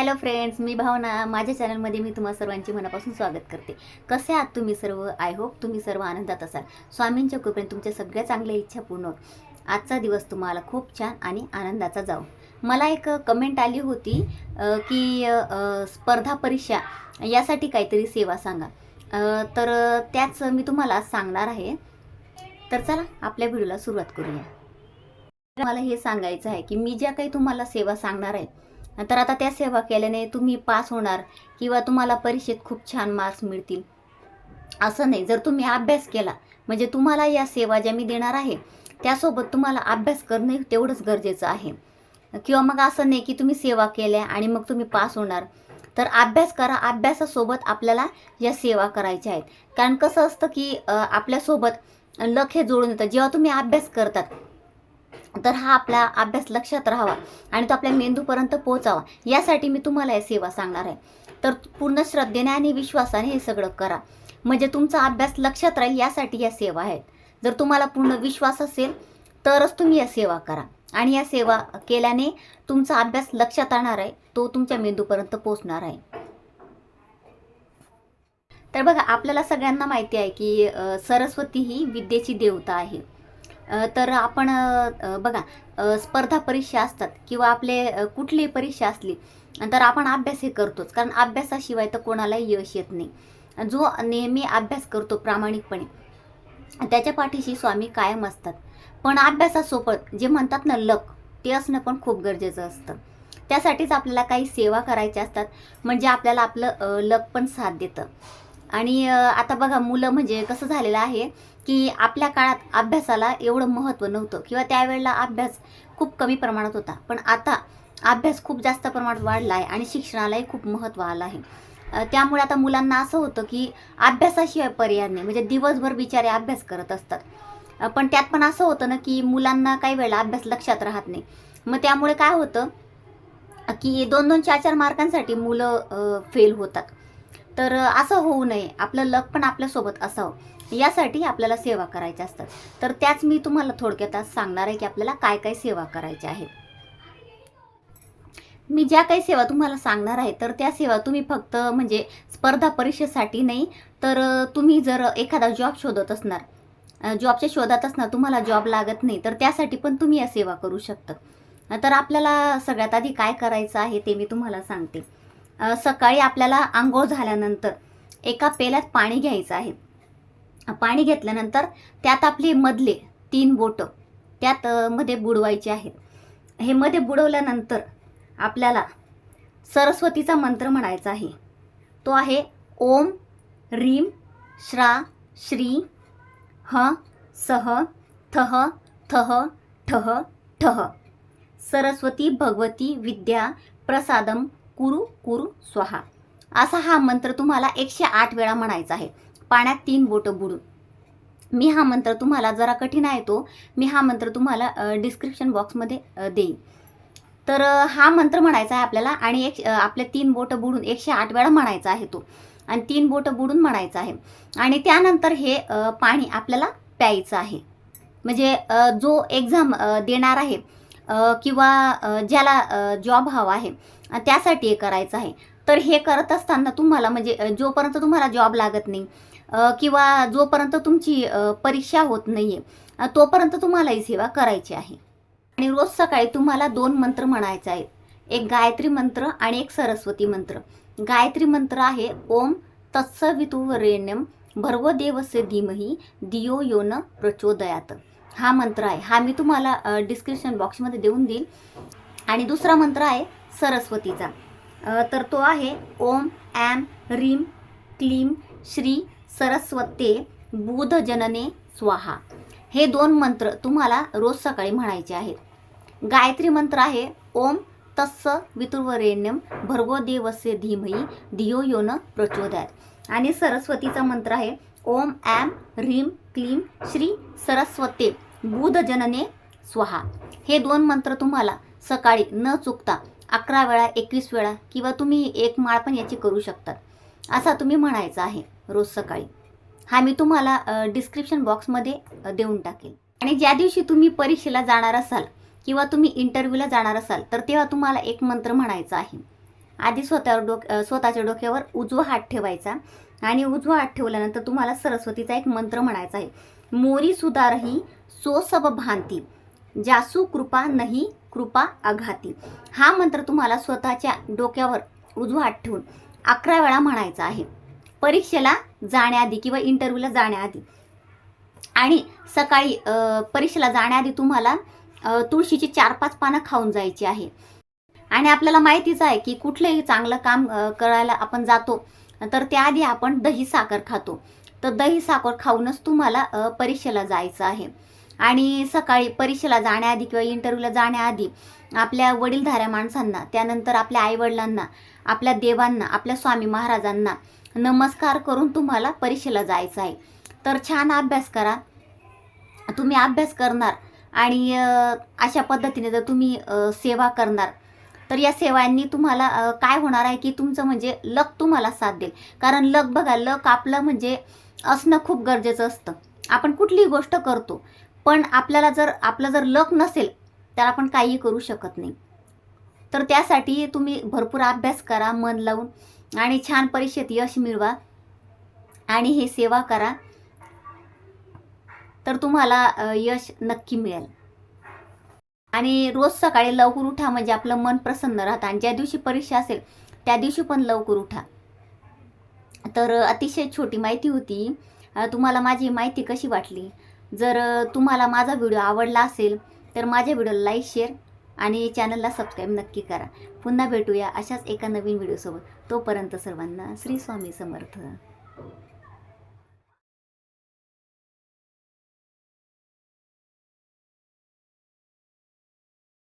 Hello friends मी भावना. माझ्या चॅनलमध्ये मी तुम्हा सर्वांची मनापासून स्वागत करते. कसे आहात तुम्ही सर्व? आय होप तुम्ही सर्व आनंदात असाल. स्वामींच्या कृपेने तुमच्या सगळ्या चांगल्या इच्छा पूर्ण होत. आजचा दिवस तुम्हाला खूप छान आणि आनंदाचा जाऊ मला एक कमेंट आली होती की स्पर्धा परीक्षा यासाठी काहीतरी सेवा सांगा. तर त्याच मी तुम्हाला सांगणार आहे. तर चला आपल्या व्हिडिओला सुरुवात करूया. मला हे सांगायचं आहे की मी ज्या काही तुम्हाला सेवा सांगणार आहे तर आता त्या सेवा केल्याने तुम्ही पास होणार किंवा तुम्हाला परीक्षेत खूप छान मार्क्स मिळतील. असं नाही. जर तुम्ही अभ्यास केला म्हणजे तुम्हाला या सेवा ज्या मी देणार आहे त्यासोबत तुम्हाला अभ्यास करणं तेवढंच गरजेचं आहे. किंवा मग असं नाही की तुम्ही सेवा केल्या आणि मग तुम्ही पास होणार. तर अभ्यास करा. अभ्यासासोबत आपल्याला या सेवा करायच्या आहेत. कारण कसं असतं की आपल्यासोबत लख हे जोडून येतं जेव्हा तुम्ही अभ्यास करतात तर हा आपला अभ्यास लक्षात राहावा आणि तो आपल्या मेंदूपर्यंत पोहोचावा. यासाठी मी तुम्हाला या सेवा सांगणार आहे. तर पूर्ण श्रद्धेने आणि विश्वासाने हे सगळं करा. म्हणजे तुमचा अभ्यास लक्षात राहील यासाठी या सेवा आहेत. जर तुम्हाला पूर्ण विश्वास असेल तरच तुम्ही या सेवा करा. आणि या सेवा केल्याने तुमचा अभ्यास लक्षात राहणार आहे तो तुमच्या मेंदूपर्यंत पोहोचणार आहे. तर बघा आपल्याला सगळ्यांना माहिती आहे की सरस्वती ही विद्येची देवता आहे. तर आपण बघा स्पर्धा परीक्षा असतात किंवा आपले कुठलीही परीक्षा असली तर आपण अभ्यास हे करतोच. कारण अभ्यासाशिवाय तर कोणालाही यश येत नाही. जो नेहमी अभ्यास करतो प्रामाणिकपणे त्याच्या पाठीशी स्वामी कायम असतात. पण अभ्यासासोबत जे म्हणतात ना लक ते असणं पण खूप गरजेचं असतं. त्यासाठीच आपल्याला काही सेवा करायच्या असतात म्हणजे आपल्याला आपलं लक पण साथ देतं. आणि आता बघा मुलं म्हणजे कसं झालेलं आहे की आपल्या काळात अभ्यासाला एवढं महत्त्व नव्हतं किंवा त्यावेळेला अभ्यास खूप कमी प्रमाणात होता. पण आता अभ्यास खूप जास्त प्रमाणात वाढला आहे आणि शिक्षणालाही खूप महत्त्व आलं आहे. त्यामुळे आता मुलांना असं होतं की अभ्यासाशिवाय पर्याय नाही. म्हणजे दिवसभर बिचारे अभ्यास करत असतात. पण त्यात पण असं होतं ना की मुलांना काही वेळेला अभ्यास लक्षात राहत नाही. मग त्यामुळे काय होतं की दोन दोन चार चार मार्कांसाठी मुलं फेल होतात. तर असं होऊ नये. आपलं लक पण आपल्यासोबत असावं. यासाठी आपल्याला सेवा करायच्या असतात. तर त्याच मी तुम्हाला थोडक्यात आज सांगणार आहे की आपल्याला काय काय सेवा करायच्या आहेत. मी ज्या काही सेवा तुम्हाला सांगणार आहे तर त्या सेवा तुम्ही फक्त म्हणजे स्पर्धा परीक्षेसाठी नाही तर तुम्ही जर एखादा जॉब शोधत असणार जॉबच्या शोधात असणार तुम्हाला जॉब लागत नाही तर त्यासाठी पण तुम्ही या सेवा करू शकता. तर आपल्याला सगळ्यात आधी काय करायचं आहे ते मी तुम्हाला सांगते. सकाळी आपल्याला आंघोळ झाल्यानंतर एका पेल्यात पाणी घ्यायचं आहे. पाणी घेतल्यानंतर त्यात आपली मधले तीन बोटं त्यात मध्ये बुडवायचे आहेत. हे मध्ये बुडवल्यानंतर आपल्याला सरस्वतीचा मंत्र म्हणायचा आहे. तो आहे ओम रीम श्रा श्री ह सह थह थह ठह ठह. सरस्वती भगवती विद्या प्रसादम कुरु कुरु स्वाहा. असा हा मंत्र तुम्हाला एकशे आठ वेळा म्हणायचा आहे. पाण्यात तीन बोटं बुडून मी हा मंत्र तुम्हाला जरा कठीण आहे तो मी हा मंत्र तुम्हाला डिस्क्रिप्शन बॉक्समध्ये देईन. तर हा मंत्र म्हणायचा आहे आपल्याला आणि एक आपल्या आपले तीन बोटं बुडून एकशे आठ वेळा म्हणायचा आहे तो. आणि तीन बोटं बुडून म्हणायचं आहे. आणि त्यानंतर हे पाणी आपल्याला प्यायचं आहे. म्हणजे जो एक्झाम देणार आहे किंवा ज्याला जॉब हवा आहे त्यासाठी हे करायचं आहे. तर हे करत असताना तुम्हाला म्हणजे जोपर्यंत तुम्हाला जॉब लागत नाही किंवा जोपर्यंत तुमची परीक्षा होत नाही आहे तोपर्यंत तुम्हाला ही सेवा करायची आहे. आणि रोज सकाळी तुम्हाला दोन मंत्र म्हणायचे आहेत. एक गायत्री मंत्र आणि एक सरस्वती मंत्र. गायत्री मंत्र आहे ओम तत्सवितुवरेण्यम भर्गो देवस्य धीमही दियो योन प्रचोदयात. हा मंत्र आहे. हा मी तुम्हाला डिस्क्रिप्शन बॉक्समध्ये देऊन देईल. आणि दुसरा मंत्र आहे सरस्वतीचा. तर तो आहे ओम ॲम रीम क्लीम श्री सरस्वते बुध जनने स्वाहा. हे दोन मंत्र तुम्हाला रोज सकाळी म्हणायचे आहेत. गायत्री मंत्र आहे ओम तस्स वितुर्वरेण्यम भर्गो देवस्य धीमही धियो योन प्रचोदयात. आणि सरस्वतीचा मंत्र आहे ओम ॲम ह्रीम क्लीम श्री सरस्वते बुध जनने स्वाहा. हे दोन मंत्र तुम्हाला सकाळी न चुकता अकरा वेळा एकवीस वेळा किंवा तुम्ही एक माळ पण याची करू शकतात. असा तुम्ही म्हणायचा आहे रोज सकाळी. हा मी तुम्हाला डिस्क्रिप्शन बॉक्समध्ये देऊन टाकेल. आणि ज्या दिवशी तुम्ही परीक्षेला जाणार असाल किंवा तुम्ही इंटरव्ह्यूला जाणार असाल तर तेव्हा तुम्हाला एक मंत्र म्हणायचा आहे. आधी स्वतःवर डोक स्वतःच्या डोक्यावर उजवा हात ठेवायचा. आणि उजवा हात ठेवल्यानंतर तुम्हाला सरस्वतीचा एक मंत्र म्हणायचा आहे. मोरी सुधारही सो सब भांती. जासू कृपा नाही कृपा आघाती. हा मंत्र तुम्हाला स्वतःच्या डोक्यावर उजवा हात ठेवून अकरा वेळा म्हणायचा आहे. परीक्षेला जाण्याआधी किंवा इंटरव्ह्यूला जाण्याआधी. आणि सकाळी परीक्षेला जाण्याआधी तुम्हाला तुळशीची चार पाच पानं खाऊन जायची आहे. आणि आपल्याला माहितीच आहे की कुठलंही चांगलं काम करायला आपण जातो तर त्याआधी आपण दही साखर खातो. तर दही साखर खाऊनच तुम्हाला परीक्षेला जायचं आहे. आणि सकाळी परीक्षेला जाण्याआधी किंवा इंटरव्ह्यूला जाण्याआधी आपल्या वडीलधाऱ्या माणसांना त्यानंतर आपल्या आईवडिलांना आपल्या देवांना आपल्या स्वामी महाराजांना नमस्कार करून तुम्हाला परीक्षेला जायचं आहे. तर छान अभ्यास करा. तुम्ही अभ्यास करणार आणि अशा पद्धतीने जर तुम्ही सेवा करणार तर या सेवांनी तुम्हाला काय होणार आहे की तुमचं म्हणजे लक तुम्हाला साथ देईल. कारण लक बघा लक आपलं म्हणजे असणं खूप गरजेचं असतं. आपण कुठलीही गोष्ट करतो पण आपल्याला जर आपलं जर लक नसेल तर आपण काहीही करू शकत नाही. तर त्यासाठी तुम्ही भरपूर अभ्यास करा मन लावून आणि छान परीक्षेत यश मिळवा आणि हे सेवा करा. तर तुम्हाला यश नक्की मिळेल. आणि रोज सकाळी लवकर उठा म्हणजे आपलं मन प्रसन्न राहतं. आणि ज्या दिवशी परीक्षा असेल त्या दिवशी पण लवकर उठा. तर अतिशय छोटी माहिती होती. तुम्हाला माझी माहिती कशी वाटली? जर तुम्हाला माझा व्हिडिओ आवडला असेल तर माझ्या व्हिडिओला लाईक शेअर आणि चॅनलला सबस्क्राईब नक्की करा. पुन्हा भेटूया अशाच एका नवीन व्हिडिओसोबत. तोपर्यंत सर्वांना श्री स्वामी समर्थ.